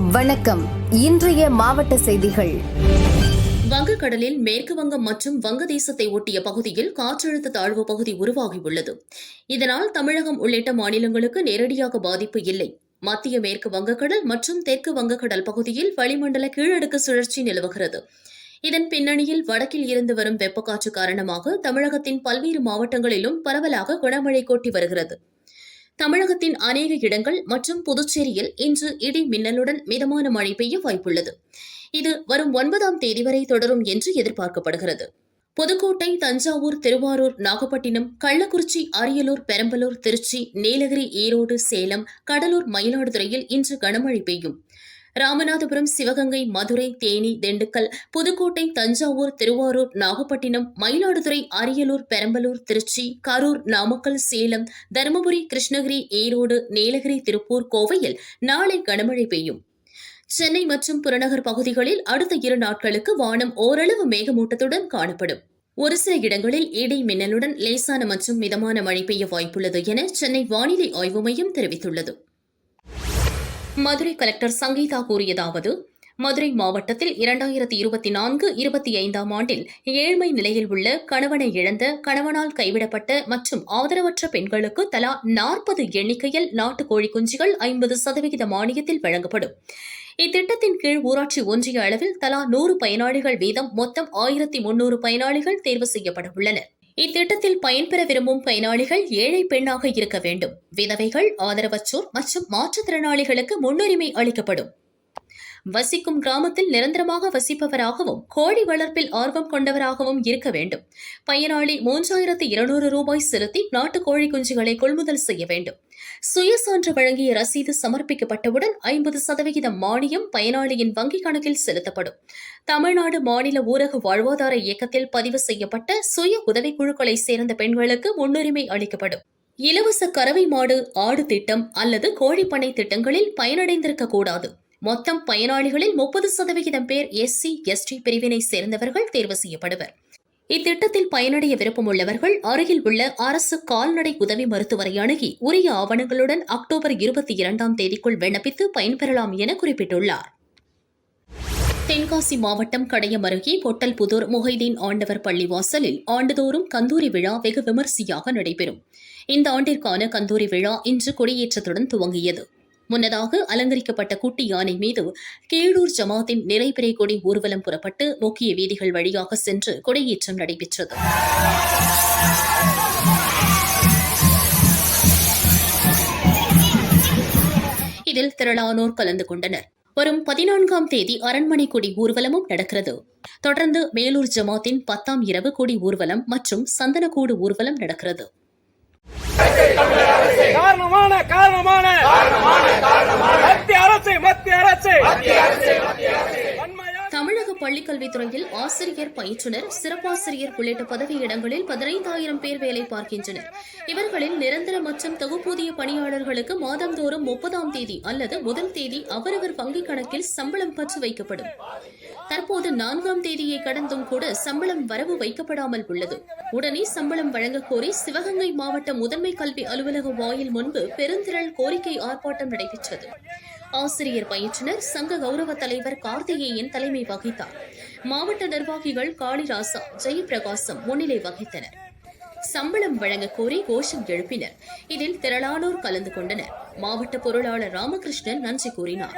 வணக்கம். இன்றைய மாவட்ட செய்திகள். வங்கக்கடலில் மேற்கு வங்கம் மற்றும் வங்கதேசத்தை ஒட்டிய பகுதியில் காற்றழுத்த தாழ்வு பகுதி உருவாகியுள்ளது. இதனால் தமிழகம் உள்ளிட்ட மாநிலங்களுக்கு நேரடியாக பாதிப்பு இல்லை. மத்திய மேற்கு வங்கக்கடல் மற்றும் தெற்கு வங்கக்கடல் பகுதியில் வளிமண்டல கீழடுக்கு சுழற்சி நிலவுகிறது. இதன் பின்னணியில் வடக்கில் இருந்து வரும் வெப்பக்காற்று காரணமாக தமிழகத்தின் பல்வேறு மாவட்டங்களிலும் பரவலாக கனமழை கொட்டி வருகிறது. தமிழகத்தின் அநேக இடங்கள் மற்றும் புதுச்சேரியில் இன்று இடி மின்னலுடன் மிதமான மழை பெய்ய வாய்ப்புள்ளது. இது வரும் ஒன்பதாம் தேதி வரை தொடரும் என்று எதிர்பார்க்கப்படுகிறது. புதுக்கோட்டை தஞ்சாவூர் திருவாரூர் நாகப்பட்டினம் கள்ளக்குறிச்சி அரியலூர் பெரம்பலூர் திருச்சி நீலகிரி ஈரோடு சேலம் கடலூர் மயிலாடுதுறையில் இன்று கனமழை பெய்யும். ராமநாதபுரம் சிவகங்கை மதுரை தேனி திண்டுக்கல் புதுக்கோட்டை தஞ்சாவூர் திருவாரூர் நாகப்பட்டினம் மயிலாடுதுறை அரியலூர் பெரம்பலூர் திருச்சி கரூர் நாமக்கல் சேலம் தருமபுரி கிருஷ்ணகிரி ஈரோடு நீலகிரி திருப்பூர் கோவையில் நாளை கனமழை பெய்யும். சென்னை மற்றும் புறநகர் பகுதிகளில் அடுத்த இரு நாட்களுக்கு வானம் ஓரளவு மேகமூட்டத்துடன் காணப்படும். ஒரு சில இடங்களில் இடி மின்னலுடன் லேசான மற்றும் மிதமான மழை பெய்ய வாய்ப்புள்ளது என சென்னை வானிலை ஆய்வு மையம் தெரிவித்துள்ளது. மதுரை கலெக்டர் சங்கீதா கூறியதாவது மதுரை மாவட்டத்தில் இரண்டாயிரத்தி இருபத்தி நான்கு இருபத்தி ஐந்தாம் ஆண்டில் ஏழ்மை நிலையில் உள்ள கணவனை இழந்த கணவனால் கைவிடப்பட்ட மற்றும் ஆதரவற்ற பெண்களுக்கு தலா நாற்பது எண்ணிக்கையில் நாட்டுக்கோழி குஞ்சுகள் ஐம்பது சதவிகித மானியத்தில் வழங்கப்படும். இத்திட்டத்தின் கீழ் ஊராட்சி ஒன்றிய அளவில் தலா நூறு பயனாளிகள் வீதம் மொத்தம் ஆயிரத்தி முன்னூறு பயனாளிகள் தேர்வு செய்யப்பட உள்ளனா் இத்திட்டத்தில் பயன்பெற விரும்பும் பயனாளிகள் ஏழை பெண்ணாக இருக்க வேண்டும். விதவைகள் ஆதரவற்றோர் மற்றும் மாற்றுத்திறனாளிகளுக்கு முன்னுரிமை அளிக்கப்படும். வசிக்கும் கிராமத்தில் நிரந்தரமாக வசிப்பவராகவும் கோழி வளர்ப்பில் ஆர்வம் கொண்டவராகவும் இருக்க வேண்டும். பயனாளி மூன்றாயிரத்து இருநூறு ரூபாய் செலுத்தி நாட்டு கோழி குஞ்சுகளை கொள்முதல் செய்ய வேண்டும். சுயசான்று வழங்கிய ரசீது சமர்ப்பிக்கப்பட்டவுடன் ஐம்பது சதவிகிதம் மானியம் பயனாளியின் வங்கிக் கணக்கில் செலுத்தப்படும். தமிழ்நாடு மாநில ஊரக வாழ்வாதார இயக்கத்தில் பதிவு செய்யப்பட்ட சுய உதவிக்குழுக்களை சேர்ந்த பெண்களுக்கு முன்னுரிமை அளிக்கப்படும். இலவச கறவை மாடு ஆடு திட்டம் அல்லது கோழிப்பனை திட்டங்களில் பயனடைந்திருக்க கூடாது. மொத்தம் பயனாளிகளில் முப்பது சதவிகிதம் பேர் எஸ்சி எஸ்டி பிரிவினை சேர்ந்தவர்கள் தேர்வு செய்யப்படுவர். இத்திட்டத்தில் பயனடைய விருப்பமுள்ளவர்கள் அருகில் உள்ள அரசு கால்நடை உதவி மருத்துவரை அணுகி உரிய ஆவணங்களுடன் அக்டோபர் இருபத்தி இரண்டாம் தேதிக்குள் விண்ணப்பித்து பயன்பெறலாம் என குறிப்பிட்டுள்ளார். தென்காசி மாவட்டம் கடையம் அருகே பொட்டல்புதூர் முஹைதீன் ஆண்டவர் பள்ளிவாசலில் ஆண்டுதோறும் கந்தூரி விழா வெகு விமரிசையாக நடைபெறும். இந்த ஆண்டிற்கான கந்தூரி விழா இன்று கொடியேற்றத்துடன் துவங்கியது. முன்னதாக அலங்கரிக்கப்பட்ட குட்டி யானை மீது கீழூர் ஜமாத்தின் நிறைபிறை கொடி ஊர்வலம் புறப்பட்டு முக்கிய வீதிகள் வழியாக சென்று கொடியேற்றம் நடைபெற்றது. இதில் திரளானோர் கலந்து கொண்டனர். வரும் பதினான்காம் தேதி அரண்மனை கொடி ஊர்வலமும் நடக்கிறது. தொடர்ந்து மேலூர் ஜமாத்தின் பத்தாம் இரவு கொடி ஊர்வலம் மற்றும் சந்தனக்கூடு ஊர்வலம் நடக்கிறது. காரணமான காரணமான மத்திய அரசு மத்திய அரசு வன்மையான தமிழக பள்ளிக்கல்வித்துறையில் ஆசிரியர் பயிற்றுனர் சிறப்பாசிரியர் உள்ளிட்ட பதவியிடங்களில் பதினைந்தாயிரம் பேர் வேலை பார்க்கின்றனர். இவர்களில் நிரந்தர மற்றும் தொகுப்பூதிய பணியாளர்களுக்கு மாதந்தோறும் முப்பதாம் தேதி அல்லது முதல் தேதி அவரவர் வங்கிக் கணக்கில் சம்பளம் பற்று வைக்கப்படும். தற்போது நான்காம் தேதியை கடந்தும் கூட சம்பளம் வரவு வைக்கப்படாமல் உள்ளது. உடனே சம்பளம் வழங்கக் கோரி சிவகங்கை மாவட்ட முதன்மை கல்வி அலுவலக வாயில் முன்பு பெருந்திரள் கோரிக்கை ஆர்ப்பாட்டம் நடைபெற்றது. ஆசிரியர் பயிற்றுனர் சங்க கௌரவ தலைவர் கார்த்திகேயன் தலைமை வகித்தார். மாவட்ட நிர்வாகிகள் காளிராசா ஜெயபிரகாசம் முன்னிலை வகித்தனர். சம்பளம் வழங்க கோரி கோஷம் எழுப்பினர். இதில் திரளானோர் கலந்து கொண்டனர். மாவட்ட பொருளாளர் ராமகிருஷ்ணன் நன்றி கூறினார்.